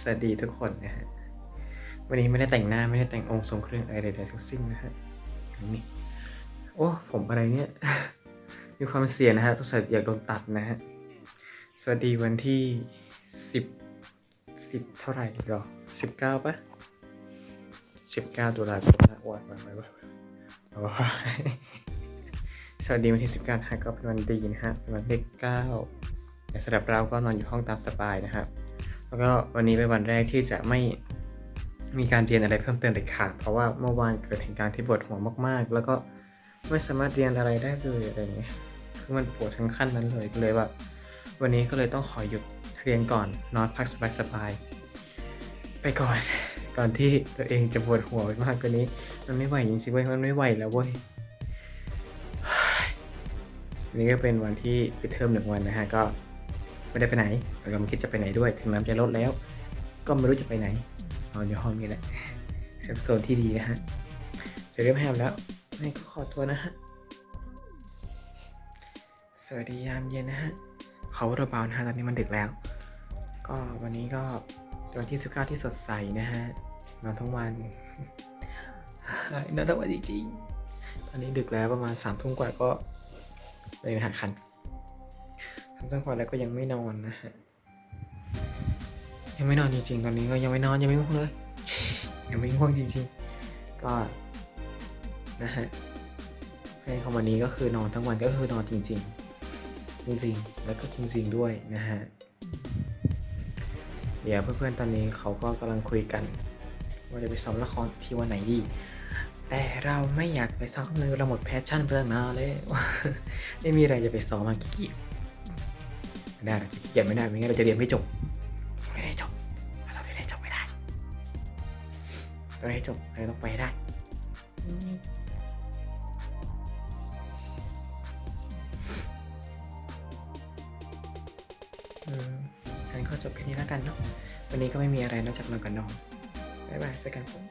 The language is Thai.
สวัสดีทุกคนนะฮะ วันนี้ไม่ได้แต่งหน้าไม่ได้แต่งองค์ทรงเครื่องอะไรใดๆทั้งสิ้นนะฮะนี่โอ้ผมอะไรเนี่ย มีความเสี่ยงนะฮะสงสัยอยากโดนตัดนะฮะ สวัสดีวันที่สิบสิบเท่าไหร่หรอสิบเก้าปะสิบเก้าตุลาคมนะวดมาไหมวะโอ้ยสวัสดีวันที่สิบเก้านะฮะก็เป็นวันดีนะฮะเป็นวันเลขเก้าแต่สำหรับเราก็นอนอยู่ห้องตามสบายนะครับ แล้วก็วันนี้เป็นวันแรกที่จะไม่มีการเรียนอะไรเพิ่มเติมเด็ดขาดเพราะว่าเมื่อวานเกิดเหตุการณ์ที่ปวดหัวมากๆ แล้วก็ไม่สามารถเรียนอะไรได้เลยอะไรอย่างเงี้ยคือมันปวดทั้งขั้นนั้นเลยเลยว่าวันนี้ก็เลยต้องขอหยุดเรียนก่อนนอนพักสบายๆไปก่อนก่อนที่ตัวเองจะปวดหัวไปมากกว่านี้ มันไม่ไหวจริงๆเว้ยมันไม่ไหวแล้วเว้ยวันนี้ก็เป็นวันที่ปิดเทอมหนึ่งวันนะฮะก็ ไม่ได้ไปไหนแล้วก็ไม่คิดจะไปไหนด้วย ถึงน้ำจะลดแล้ว ก็ไม่รู้จะไปไหนนอนอยู่ห้องนี้แหละเซฟโซนที่ดีนะฮะเสร็จเรียบแฮมแล้วให้ก็ขอตัวนะฮะสวัสดียามเย็นนะฮะเขาระบาวนะฮะตอนนี้มันดึกแล้ว ก็วันนี้ก็เป็นวันที่19ที่สดใสนะฮะนอนทั้งวันนอนทั้งวันจริงๆตอนนี้ดึกแล้วประมาณสามทุ่มกว่าก็เลยหักคัน ตั้งวันแล้วก็ยังไม่นอนนะฮะ ยังไม่นอนจริงๆ ตอนนี้ก็ยังไม่นอนยังไม่ง่วงเลย ยังไม่ง่วงจริงๆ ก็นะฮะให้คำวันนี้ก็คือนอนทั้งวันก็คือนอนจริงๆ จริงๆ แล้วก็จริงๆด้วยนะฮะ เดี๋ยวเพื่อนๆ ตอนนี้เขาก็กำลังคุยกัน ว่าจะไปซ้อมละครที่วันไหนดีแต่เราไม่อยากไปซ้อมเลยเราหมดแพชชั่นไปตั้งนานเลย ไม่มีอะไรจะไปซ้อมมากียจ ไม่ได้เราจะขี้เกียจไม่ได้ไม่งั้นเราจะเรียนไม่จบเราเรียนให้จบเราเรียนให้จบไม่ได้ต้องเรียนให้จบเราต้องไปได้อืมงั้นก็จบแค่นี้แล้วกันเนาะวันนี้ก็ไม่มีอะไรนอกจากนอนกับนอนบ๊ายบายเจอกันผม